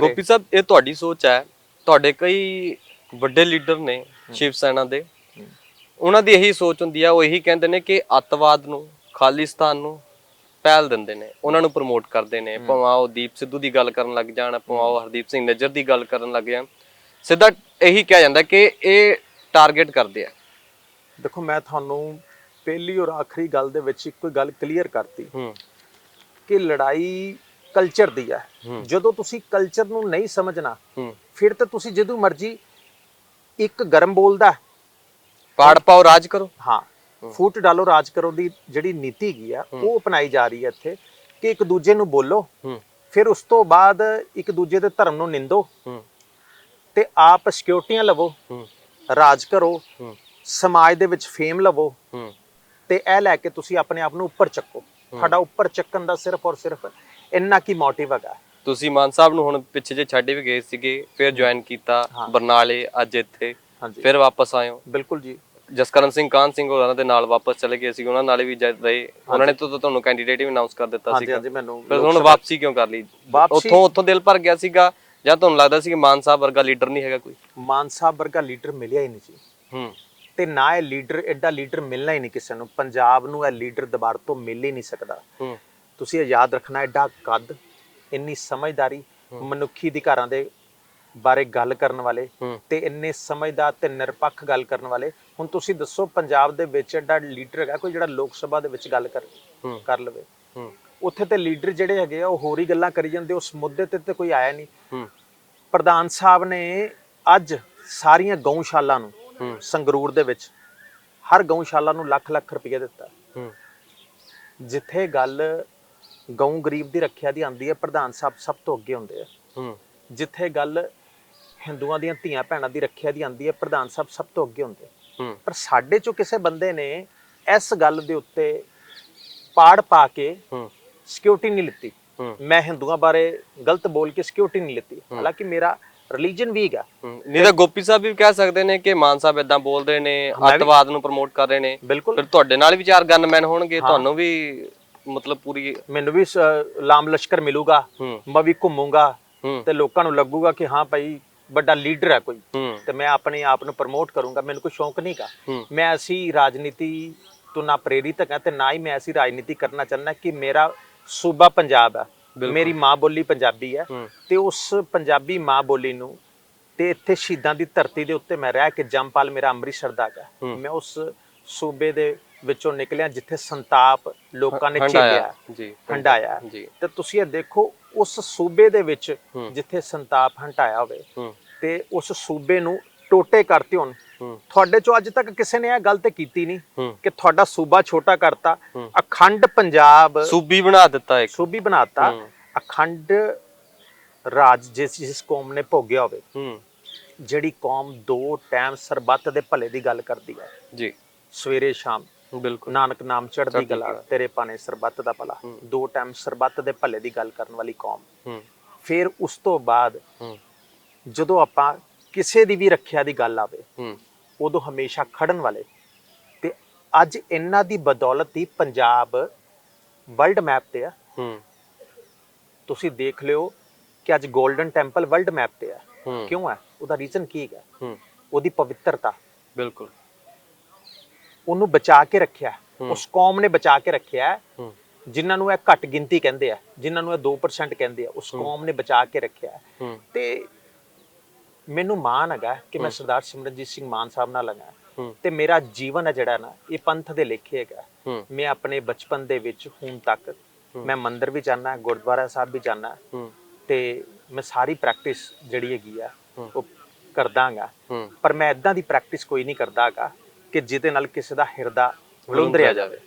ਗੋਪੀ ਸਾਹਿਬ ਇਹ ਤੁਹਾਡੀ ਸੋਚ ਹੈ। ਤੁਹਾਡੇ ਕਈ ਵੱਡੇ ਲੀਡਰ ਨੇ ਸ਼ਿਵ ਸੈਨਾ ਦੇ। ਉਹਨਾਂ ਦੀ ਇਹੀ ਸੋਚ ਹੁੰਦੀ ਆ ਉਹ ਇਹੀ ਕਹਿੰਦੇ ਨੇ ਕਿ ਅੱਤਵਾਦ ਨੂੰ ਖਾਲਿਸਤਾਨ ਨੂੰ ਪਹਿਲ ਦਿੰਦੇ ਨੇ। ਉਹਨਾਂ ਨੂੰ ਪ੍ਰਮੋਟ ਕਰਦੇ ਨੇ। ਭਾਵੇਂ ਉਹ ਦੀਪ ਸਿੱਧੂ ਦੀ ਗੱਲ ਕਰਨ ਲੱਗ ਜਾਣ ਭਾਵੇਂ ਉਹ ਹਰਦੀਪ ਸਿੰਘ ਨੱਜਰ ਦੀ ਗੱਲ ਕਰਨ ਲੱਗ ਜਾਣ। ਸਿੱਧਾ ਇਹੀ ਕਿਹਾ ਜਾਂਦਾ ਕਿ ਇਹ ਟਾਰਗੇਟ ਕਰਦੇ ਆ। ਦੇਖੋ ਮੈਂ ਤੁਹਾਨੂੰ ਪਹਿਲੀ ਔਰ ਆਖਰੀ ਗੱਲ ਦੇ ਵਿੱਚ ਇੱਕੋ ਗੱਲ ਕਲੀਅਰ ਕਰਤੀ ਕਿ ਲੜਾਈ ਕਲਚਰ ਦੀ ਹੈ। ਜਦੋਂ ਤੁਸੀਂ ਕਲਚਰ ਨੂੰ ਨਹੀਂ ਸਮਝਣਾ ਫਿਰ ਤਾਂ ਤੁਸੀਂ ਜਦੋਂ ਮਰਜ਼ੀ ਇੱਕ ਗਰਮ ਬੋਲਦਾ ਪਾੜ ਪਾਓ ਰਾਜ ਕਰੋ। ਹਾਂ ਫੂਟ ਡਾਲੋ ਰਾਜ ਕਰੋ ਦੀ ਜਿਹੜੀ ਨੀਤੀ ਹੈਗੀ ਆ ਉਹ ਅਪਣਾਈ ਜਾ ਰਹੀ ਹੈ ਇੱਥੇ ਕਿ ਇੱਕ ਦੂਜੇ ਨੂੰ ਬੋਲੋ। ਫਿਰ ਉਸ ਤੋਂ ਬਾਅਦ ਇੱਕ ਦੂਜੇ ਦੇ ਧਰਮ ਨੂੰ ਨਿੰਦੋ। ਤੇ ਆਪ ਸਿਕਿਉਰਟੀਆਂ ਲਵੋ। ਰਾਜ ਕਰੋ। ਸਮਾਜ ਦੇ ਵਿੱਚ ਫੇਮ ਲਵੋ। ਤੇ ਇਹ ਲੈ ਕੇ ਤੁਸੀਂ ਆਪਣੇ ਆਪ ਨੂੰ ਉੱਪਰ ਚੱਕੋ। ਤੁਹਾਡਾ ਉੱਪਰ ਚੱਕਣ ਦਾ ਸਿਰਫ ਔਰ ਸਿਰਫ ਇੰਨਾ ਕੀ ਮੋਟਿਵ ਹੈਗਾ? ਤੁਸੀਂ ਮਾਨ ਸਾਹਿਬ ਨੂੰ ਹੁਣ ਪਿੱਛੇ ਜੇ ਛੱਡ ਵੀ ਗਏ ਸੀਗੇ ਫਿਰ ਜੁਆਇਨ ਕੀਤਾ ਬਰਨਾਲੇ ਅੱਜ ਇੱਥੇ ਫਿਰ ਵਾਪਸ ਆਏ ਹੋ। ਬਿਲਕੁਲ ਜੀ। ਜਸਕਰਨ ਸਿੰਘ ਕਾਨ ਸਿੰਘ ਹੋਰਾਂ ਦੇ ਨਾਲ ਵਾਪਸ ਚਲੇ ਗਏ ਸੀ ਉਹਨਾਂ ਨਾਲ ਵੀ ਜਦ ਰਹੇ ਉਹਨਾਂ ਨੇ ਤਾਂ ਤੁਹਾਨੂੰ ਕੈਂਡੀਡੇਟ ਵੀ ਅਨਾਉਂਸ ਕਰ ਦਿੱਤਾ ਸੀਗਾ। ਹਾਂਜੀ ਮੈਨੂੰ ਫਿਰ ਹੁਣ ਵਾਪਸੀ ਕਿਉਂ ਕਰ ਲਈ? ਉੱਥੋਂ ਉੱਥੋਂ ਦਿਲ ਭਰ ਗਿਆ ਸੀਗਾ ਜਾਂ ਤੁਹਾਨੂੰ ਲੱਗਦਾ ਸੀ ਕਿ ਮਾਨ ਸਾਹਿਬ ਵਰਗਾ ਲੀਡਰ ਨਹੀਂ ਹੈਗਾ ਕੋਈ? ਮਾਨ ਸਾਹਿਬ ਵਰਗਾ ਲੀਡਰ ਮਿਲਿਆ ਹੀ ਨਹੀਂ ਜੀ। ਹੂੰ। ਤੇ ਨਾ ਇਹ ਲੀਡਰ ਐਡਾ ਲੀਡਰ ਮਿਲਣਾ ਹੀ ਨਹੀਂ ਕਿਸੇ ਨੂੰ। ਪੰਜਾਬ ਨੂੰ ਇਹ ਲੀਡਰ ਦੁਬਾਰਾ ਤੋਂ ਮਿਲ ਹੀ ਨਹੀਂ ਸਕਦਾ। ਤੁਸੀਂ ਇਹ ਯਾਦ ਰੱਖਣਾ ਐਡਾ ਕੱਦ ਇੰਨੀ ਸਮਝਦਾਰੀ ਮਨੁੱਖੀ ਅਧਿਕਾਰਾਂ ਦੇ ਬਾਰੇ ਗੱਲ ਕਰਨ ਵਾਲੇ ਤੇ ਇੰਨੇ ਸਮਝਦਾਰ ਤੇ ਨਿਰਪੱਖ ਗੱਲ ਕਰਨ ਵਾਲੇ ਹੁਣ ਤੁਸੀਂ ਦੱਸੋ ਪੰਜਾਬ ਦੇ ਵਿੱਚ ਐਡਾ ਲੀਡਰ ਹੈਗਾ ਕੋਈ ਜਿਹੜਾ ਲੋਕ ਸਭਾ ਦੇ ਵਿੱਚ ਗੱਲ ਕਰ ਕਰ ਲਵੇ? ਉੱਥੇ ਤੇ ਲੀਡਰ ਜਿਹੜੇ ਹੈਗੇ ਆ ਉਹ ਹੋਰ ਹੀ ਗੱਲਾਂ ਕਰੀ ਜਾਂਦੇ ਉਸ ਮੁੱਦੇ ਤੇ ਤੇ ਕੋਈ ਆਇਆ ਨਹੀਂ। ਪ੍ਰਧਾਨ ਸਾਹਿਬ ਨੇ ਅੱਜ ਸਾਰੀਆਂ ਗਊਸ਼ਾਲਾ ਨੂੰ ਸੰਗਰੂਰ ਦੇ ਵਿੱਚ ਹਰ ਗਊਸ਼ਾਲਾ ਨੂੰ ਲੱਖ ਲੱਖ ਰੁਪਏ ਦਿੱਤਾ ਜਿੱਥੇ ਗੱਲ ਗਊ ਗਰੀਬ ਦੀ ਰੱਖਿਆ ਦੀ ਆਂਦੀ ਹੈ ਪ੍ਰਧਾਨ ਸਾਹਿਬ ਸਭ ਤੋਂ ਅੱਗੇ ਹੁੰਦੇ ਆ। ਹੂੰ। ਜਿੱਥੇ ਗੱਲ ਹਿੰਦੂਆਂ ਦੀਆਂ ਧੀਆਂ ਭੈਣਾਂ ਦੀ ਰੱਖਿਆ ਦੀ ਆਂਦੀ ਹੈ ਪ੍ਰਧਾਨ ਸਾਹਿਬ ਸਭ ਤੋਂ ਅੱਗੇ ਹੁੰਦੇ। ਹੂੰ। ਪਰ ਸਾਡੇ ਚੋਂ ਕਿਸੇ ਬੰਦੇ ਨੇ ਇਸ ਗੱਲ ਦੇ ਉੱਤੇ ਪਾੜ ਪਾ ਕੇ ਹੂੰ। ਸਿਕਿਉਰਿਟੀ ਨਹੀਂ ਲਿੱਤੀ। ਮੈਂ ਹਿੰਦੂਆਂ ਬਾਰੇ ਗਲਤ ਬੋਲ ਕੇ ਸਿਕਿਉਰਿਟੀ ਨਹੀਂ ਲਿੱਤੀ। ਹਾਲਾਂਕਿ ਮੇਰਾ ਰਿਲੀਜੀਅਨ ਵੀ ਹੈਗਾ। ਨਹੀਂ ਤਾਂ ਗੋਪੀ ਸਾਹਿਬ ਵੀ ਕਹਿ ਸਕਦੇ ਨੇ ਕਿ ਮਾਨ ਸਾਹਿਬ ਇਦਾਂ ਬੋਲਦੇ ਨੇ ਅੱਤਵਾਦ ਨੂੰ ਪ੍ਰਮੋਟ ਕਰ ਰਹੇ ਨੇ। ਬਿਲਕੁਲ। ਫਿਰ ਤੁਹਾਡੇ ਨਾਲ ਵੀ ਚਾਰ ਗਨਮੈਨ ਹੋਣਗੇ ਤੁਹਾਨੂੰ ਵੀ ਮਤਲਬ ਪੂਰੀ ਮੈਨੂੰ ਵੀ ਸ- ਲਾਮ ਲਸ਼ਕਰ ਮਿਲੂਗਾ ਹੂੰ। ਮੈਂ ਵੀ ਘੁੰਮੂੰਗਾ ਹੂੰ। ਤੇ ਲੋਕਾਂ ਨੂੰ ਲੱਗੂਗਾ ਕਿ ਹਾਂ ਭਾਈ ਵੱਡਾ ਲੀਡਰ ਹੈ ਕੋਈ। ਹੂੰ। ਤੇ ਮੈਂ ਆਪਣੇ ਆਪ ਨੂੰ ਪ੍ਰਮੋਟ ਕਰੂੰਗਾ ਮੈਨੂੰ ਕੋਈ ਸ਼ੌਂਕ ਨਹੀਂਗਾ। ਹੂੰ। ਮੈਂ ਐਸੀ ਰਾਜਨੀਤੀ ਤੋਂ ਨਾ ਪ੍ਰੇਰਿਤ ਹਾਂ ਤੇ ਨਾ ਹੀ ਮੈਂ ਐਸੀ ਰਾਜਨੀਤੀ ਕਰਨਾ ਚਾਹੁੰਦਾ ਕਿ ਮੇਰਾ ਸੂਬਾ ਪੰਜਾਬ ਹੈ। ਮੇਰੀ ਮਾਂ ਬੋਲੀ ਪੰਜਾਬੀ ਹੈ ਹੂੰ। ਤੇ ਉਸ ਪੰਜਾਬੀ ਮਾਂ ਬੋਲੀ ਨੂੰ ਤੇ ਇੱਥੇ ਸ਼ਹੀਦਾਂ ਦੀ ਧਰਤੀ ਦੇ ਉੱਤੇ ਮੈਂ ਰਹਿ ਕੇ ਜੰਪਾਲ ਮੇਰਾ ਅੰਮ੍ਰਿਤਸਰ ਦਾ ਹੈਗਾ। ਹੂੰ। ਮੈਂ ਉਸ ਸੂਬੇ ਦੇ ਵਿੱਚੋਂ ਨਿਕਲਿਆ ਜਿੱਥੇ ਸੰਤਾਪ ਲੋਕਾਂ ਨੇ ਝੇਲਿਆ ਜੀ ਹੰਡਾਇਆ ਜੀ। ਤੇ ਤੁਸੀਂ ਇਹ ਦੇਖੋ ਉਸ ਸੂਬੇ ਦੇ ਵਿੱਚ। ਜਿੱਥੇ ਸੰਤਾਪ ਹੰਟਾਇਆ ਹੋਵੇ ਤੇ ਉਸ ਸੂਬੇ ਨੂੰ ਟੋਟੇ ਕਰਤੇ ਹੋਣ। ਤੁਹਾਡੇ ਚੋਂ ਅੱਜ ਤੱਕ ਕਿਸੇ ਨੇ ਇਹ ਗੱਲ ਤੇ ਕੀਤੀ ਨਹੀਂ ਕਿ ਤੁਹਾਡਾ ਸੂਬਾ ਛੋਟਾ ਕਰਤਾ। ਅਖੰਡ ਪੰਜਾਬ ਸੂਬੀ ਬਣਾ ਦਿੱਤਾ ਇੱਕ। ਸੂਬੀ ਬਣਾਤਾ। ਅਖੰਡ ਰਾਜ ਜਿਸ ਜਿਸ ਕੌਮ ਨੇ ਭੋਗਿਆ ਹੋਵੇ ਜਿਹੜੀ ਕੌਮ ਦੋ ਟਾਈਮ ਸਰਬੱਤ ਦੇ ਭਲੇ ਦੀ ਗੱਲ ਕਰਦੀ ਹੈ। ਜੀ। ਸਵੇਰੇ ਸ਼ਾਮ ਬਿਲਕੁਲ। ਨਾਨਕ ਨਾਮ ਚੜ੍ਹਦੀ ਕਲਾ। ਤੇਰੇ ਪਾਣੇ ਸਰਬੱਤ ਦਾ ਭਲਾ। ਦੋ ਟਾਈਮ ਸਰਬੱਤ ਦੇ ਭਲੇ ਦੀ ਗੱਲ ਕਰਨ ਵਾਲੀ ਕੌਮ। ਫਿਰ ਉਸ ਤੋਂ ਬਾਅਦ ਜਦੋਂ ਆਪਾਂ ਕਿਸੇ ਦੀ ਵੀ ਰੱਖਿਆ ਦੀ ਗੱਲ ਆਵੇ ਉਦੋਂ ਹਮੇਸ਼ਾ ਖੜਨ ਵਾਲੇ। ਤੇ ਅੱਜ ਇਹਨਾਂ ਦੀ ਬਦੌਲਤ ਹੀ ਪੰਜਾਬ ਵਰਲਡ ਮੈਪ ਤੇ ਆ। ਤੁਸੀਂ ਦੇਖ ਲਿਓ ਕਿ ਅੱਜ 골ਡਨ ਟੈਂਪਲ ਵਰਲਡ ਮੈਪ ਤੇ ਆ। ਕਿਉਂ ਹੈ ਉਹਦਾ ਰੀਜ਼ਨ ਕੀ ਹੂੰ। ਉਹਦੀ ਪਵਿੱਤਰਤਾ। ਬਿਲਕੁਲ। ਉਹਨੂੰ ਬਚਾ ਕੇ ਰੱਖਿਆ। ਉਸ ਕੌਮ ਨੇ ਬਚਾ ਕੇ ਰੱਖਿਆ ਜਿਨ੍ਹਾਂ ਨੂੰ ਇਹ ਘੱਟ ਗਿਣਤੀ ਕਹਿੰਦੇ ਆ ਜਿਨ੍ਹਾਂ ਨੂੰ ਇਹ 2% ਕਹਿੰਦੇ ਆ ਉਸ ਕੌਮ ਨੇ ਬਚਾ ਕੇ ਰੱਖਿਆ ਤੇ ਮੈਨੂੰ ਮਾਣ ਹੈਗਾ ਕਿ ਮੈਂ ਸਰਦਾਰ ਸਿਮਰਨਜੀਤ ਸਿੰਘ ਮਾਨ ਸਾਹਿਬ ਨਾਲ ਲਗਾ ਤੇ ਮੇਰਾ ਜੀਵਨ ਹੈ ਜਿਹੜਾ ਨਾ ਇਹ ਪੰਥ ਦੇ ਲੇਖੇ ਹੈਗਾ ਮੈਂ ਆਪਣੇ ਬਚਪਨ ਦੇ ਵਿੱਚ ਹੁਣ ਤੱਕ ਮੈਂ ਮੰਦਿਰ ਵੀ ਜਾਣਾ ਗੁਰਦੁਆਰਾ ਸਾਹਿਬ ਵੀ ਜਾਣਾ ਹੂੰ। ਤੇ ਮੈਂ ਸਾਰੀ ਪ੍ਰੈਕਟਿਸ ਜਿਹੜੀ ਹੈਗੀ ਆ ਉਹ ਕਰਦਾਗਾ ਪਰ ਮੈਂ ਇਦਾਂ ਦੀ ਪ੍ਰੈਕਟਿਸ ਕੋਈ ਨਹੀਂ ਕਰਦਾਗਾ ਕਿ ਜਿਹਦੇ ਨਾਲ ਕਿਸੇ ਦਾ ਹਿਰਦਾ ਵਿਲੁੰਦਰਿਆ ਜਾਵੇ।